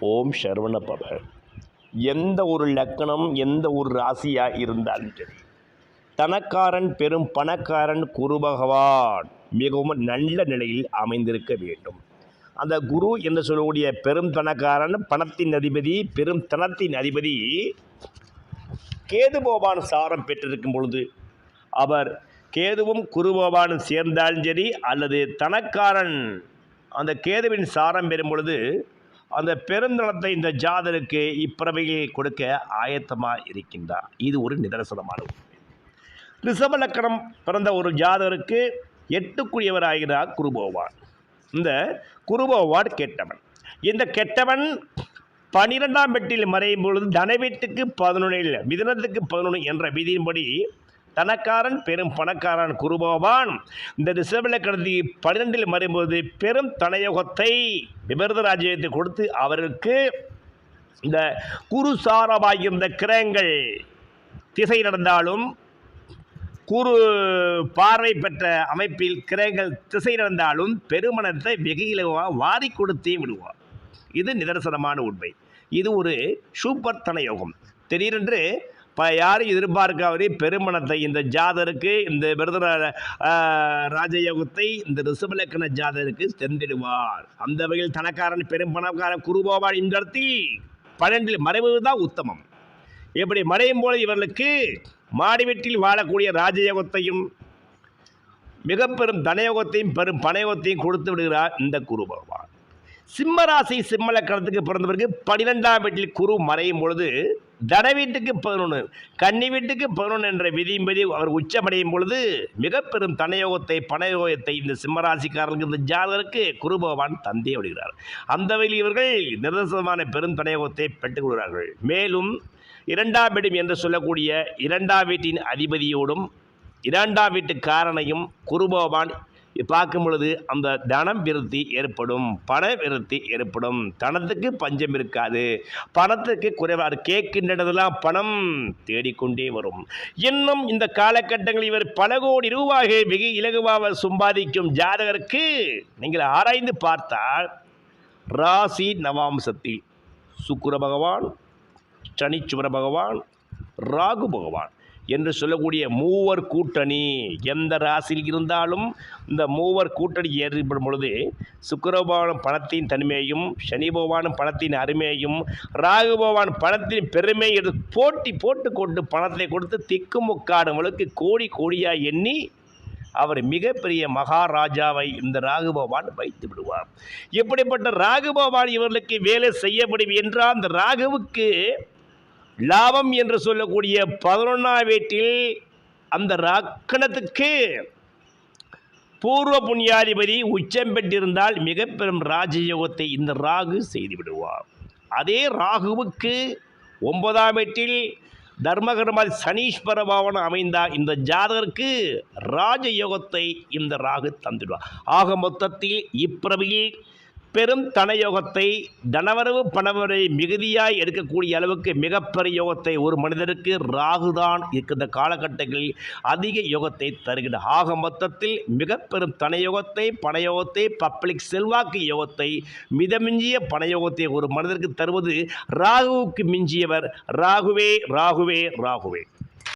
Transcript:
ஓம் சரவணபவ எந்த ஒரு லக்கணம் எந்த ஒரு ராசியாக இருந்தாலும் சரி தனக்காரன் பெரும் பணக்காரன் குரு பகவான் மிகவும் நல்ல நிலையில் அமைந்திருக்க வேண்டும். அந்த குரு என்று சொல்லக்கூடிய பெரும் தனக்காரன் பணத்தின் அதிபதி பெரும் தனத்தின் அதிபதி கேதுபோவான் சாரம் பெற்றிருக்கும் பொழுது அவர் கேதுவும் குருபோபானும் சேர்ந்தாலும் சரி அல்லது தனக்காரன் அந்த கேதுவின் சாரம் பெறும் பொழுது அந்த பெருந்தளத்தை இந்த ஜாதருக்கு இப்பிறவையில் கொடுக்க ஆயத்தமாக இருக்கின்றார். இது ஒரு நிதர்சனமான உண்மை. ரிஷப லக்கணம் பிறந்த ஒரு ஜாதகருக்கு எட்டுக்குரியவராகிறார் குருபோவான் இந்த குருபோவான் கெட்டவன். இந்த கெட்டவன் பனிரெண்டாம் வெட்டில் மறையும் பொழுது தனவீட்டுக்கு பதினொன்றில் மிதனத்துக்கு பதினொன்று என்ற விதியின்படி தனக்காரன் பெரும் பணக்காரன் குருபோவான் இந்த ரிஷபலக்கணத்துக்கு பன்னிரெண்டில் மறையும்போது பெரும் தனயோகத்தை விபரத ராஜ்யத்தை கொடுத்து அவருக்கு இந்த குருசாரமாகியிருந்த கிரகங்கள் திசை நடந்தாலும் குறு பார்வை பெற்ற அமைப்பில் கிரகங்கள் திசை நடந்தாலும் பெருமனத்தை வெகு இலவாக வாரி கொடுத்தே விடுவார். இது நிதர்சனமான உண்மை. இது ஒரு சூப்பர் தனயோகம். திடீரென்று இப்போ யாரும் எதிர்பார்க்காதே பெருமணத்தை இந்த ஜாதருக்கு இந்த விருத ராஜயோகத்தை இந்த ரிஷபலக்கண ஜாதருக்கு சென்றிடுவார். அந்த வகையில் தனக்காரன் பெரும் பணக்காரன் குருபோவான் இந்த இடத்தில் பன்னெண்டில் மறைவது தான் உத்தமம். இப்படி மறையும் போது இவர்களுக்கு மாடி வீட்டில் வாழக்கூடிய ராஜயோகத்தையும் மிக பெரும் தனயோகத்தையும் பெரும் பணயோகத்தையும் கொடுத்து விடுகிறார் இந்த குரு பகவான் சிம்மராசி சிம்மலக்கணத்துக்கு சிம்ம லக்கணத்துக்கு பிறந்தவருக்கு பன்னிரெண்டாம் வீட்டில் குரு மறையும் பொழுது தன வீட்டுக்கு பதினொன்று கன்னி வீட்டுக்கு பதினொன்று என்ற விதியின்படி அவர் உச்சமடையும் பொழுது மிக பெரும் தனயோகத்தை பணயோகத்தை இந்த சிம்மராசிக்காரர்களுக்கு இந்த ஜாதகருக்கு குரு பகவான் தந்தே விடுகிறார் அந்த வகையில் இவர்கள் நிரந்தரமான பெரும் தனயோகத்தை பெற்றுக்கொள்கிறார்கள் மேலும் இரண்டாம் இடம் என்று சொல்லக்கூடிய இரண்டாம் வீட்டின் அதிபதியோடும் இரண்டாம் வீட்டு காரனையும் குருபகவான் பார்க்கும் பொழுது அந்த தனம் விருத்தி ஏற்படும் பண விருத்தி ஏற்படும். தனத்துக்கு பஞ்சம் இருக்காது. பணத்துக்கு குறைவாது கேட்கின்றதெல்லாம் பணம் தேடிக்கொண்டே வரும். இன்னும் இந்த காலகட்டங்களில் இவர் பல கோடி ரூபாய் வெகு இலகுவாக சம்பாதிக்கும் ஜாதகருக்கு நீங்கள் ஆராய்ந்து பார்த்தால் ராசி நவாம்சத்தில் சுக்குர பகவான் சனிச்சுவர பகவான் ராகு பகவான் என்று சொல்லக்கூடிய மூவர் கூட்டணி எந்த ராசியில் இருந்தாலும் இந்த மூவர் கூட்டணி ஏற்படும் பொழுது சுக்கரபவான் பணத்தின் தனிமையும் சனி பகவான் பணத்தின் அருமையையும் ராகு பகவான் பணத்தின் பெருமையை எடுத்து போட்டி போட்டு கொண்டு பணத்தை கொடுத்து திக்குமுக்காடுங்களுக்கு கோடி கோடியாக எண்ணி அவர் மிகப்பெரிய மகாராஜாவை இந்த ராகுபவான் வைத்து விடுவார். எப்படிப்பட்ட ராகுபவான் இவர்களுக்கு வேலை செய்யப்படும் என்றால் அந்த ராகுவுக்கு லாபம் என்று சொல்லக்கூடிய பதினொன்றாம் வீட்டில் அந்த ராக்கணத்துக்கு பூர்வ புண்ணியாதிபதி உச்சம் பெற்றிருந்தால் மிக பெரும் ராஜயோகத்தை இந்த ராகு செய்து விடுவார். அதே ராகுவுக்கு ஒன்பதாம் வீட்டில் தர்மகர்மாதி சனீஸ்வர பாவனம் அமைந்தால் இந்த ஜாதகருக்கு ராஜயோகத்தை இந்த ராகு தந்துடுவார். ஆக மொத்தத்தில் இப்பிரவியில் பெரும் தனயோகத்தை தனவரவு பணவரை மிகுதியாய் எடுக்கக்கூடிய அளவுக்கு மிகப்பெரிய யோகத்தை ஒரு மனிதருக்கு ராகுதான் இருக்கின்ற காலகட்டங்களில் அதிக யோகத்தை தருகின்ற. ஆக மொத்தத்தில் மிக பெரும் தனயோகத்தை பணயோகத்தை பப்ளிக் செல்வாக்கு யோகத்தை மிதமிஞ்சிய பணயோகத்தை ஒரு மனிதருக்கு தருவது ராகுவுக்கு மிஞ்சியவர். ராகுவே ராகுவே ராகுவே.